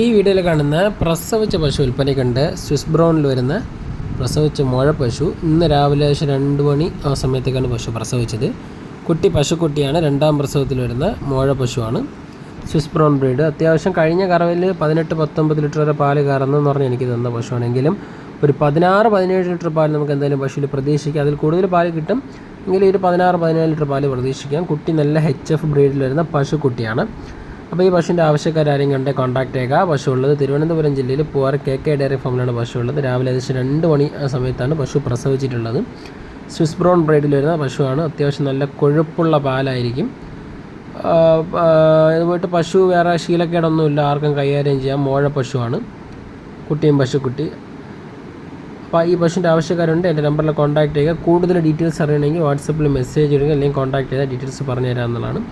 ഈ വീഡിയോയിൽ കാണുന്ന പ്രസവിച്ച പശു വിൽപ്പനയ്ക്കുണ്ട്. സ്വിസ് ബ്രൗണിൽ വരുന്ന പ്രസവിച്ച മുഴ പശു. ഇന്ന് രാവിലെ ഏകദേശം രണ്ട് മണി ആ സമയത്തേക്കാണ് പശു പ്രസവിച്ചത്. കുട്ടി പശുക്കുട്ടിയാണ്. രണ്ടാം പ്രസവത്തിൽ വരുന്ന മുഴ പശുവാണ്. Swiss brown breed. അത്യാവശ്യം കഴിഞ്ഞ കറവിൽ പതിനെട്ട് പത്തൊമ്പത് ലിറ്റർ വരെ പാൽ കറന്നെന്ന് പറഞ്ഞ് എനിക്ക് തന്ന പശുവാണെങ്കിലും ഒരു പതിനാറ് പതിനേഴ് ലിറ്റർ പാൽ നമുക്ക് എന്തായാലും പശുവിൽ പ്രതീക്ഷിക്കാം. അതിൽ കൂടുതൽ പാൽ കിട്ടും. എങ്കിലും ഒരു പതിനാറ് പതിനേഴ് ലിറ്റർ പാൽ പ്രതീക്ഷിക്കാം. കുട്ടി നല്ല എച്ച് എഫ് ബ്രീഡിൽ വരുന്ന പശുക്കുട്ടിയാണ്. അപ്പോൾ ഈ പശുവിന്റെ ആവശ്യക്കാരും ഉണ്ടെങ്കിൽ കോൺടാക്ട് ചെയ്യുക പശു ഉള്ളത് തിരുവനന്തപുരം ജില്ലയിൽ പൂവാർ കെ കെ ഡയറി ഫാമിലാണ് പശു ഉള്ളത്. രാവിലെ ഏകദേശം രണ്ട് മണി ആ സമയത്താണ് പശു പ്രസവിച്ചിട്ടുള്ളത്. സ്വിസ് ബ്രൗൺ ബ്രൈഡിൽ വരുന്ന പശുവാണ്. അത്യാവശ്യം നല്ല കൊഴുപ്പുള്ള പാലായിരിക്കും. ഇത് പോയിട്ട് പശു വേറെ ശീലക്കേടൊന്നുമില്ല. ആർക്കും കൈകാര്യം ചെയ്യാം. മോഴ പശുവാണ്. കുട്ടിയും പശുക്കുട്ടി. അപ്പോൾ ഈ പശുവിന്റെ ആവശ്യക്കാരുണ്ട്. എന്റെ നമ്പറിൽ കോൺടാക്ട് ചെയ്യുക. കൂടുതൽ ഡീറ്റെയിൽസ് അറിയണമെങ്കിൽ വാട്സപ്പിൽ മെസ്സേജ് ഇടുക. അല്ലെങ്കിൽ കോൺടാക്ട് ചെയ്താൽ ഡീറ്റെയിൽസ് പറഞ്ഞു തരാമെന്നുള്ളതാണ്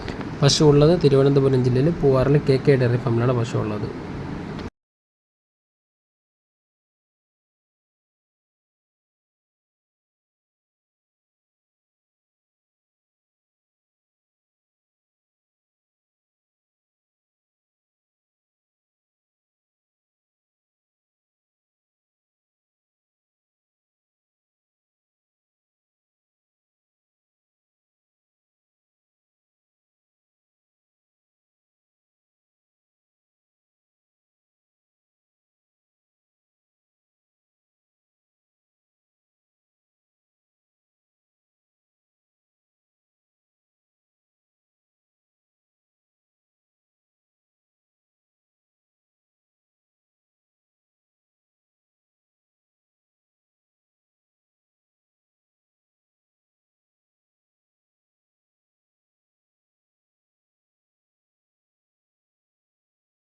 പശു ഉള്ളത് തിരുവനന്തപുരം ജില്ലയിൽ പൂവാറിൽ കെ കെ ഡയറി ഫാമിലാണ് പശു ഉള്ളത്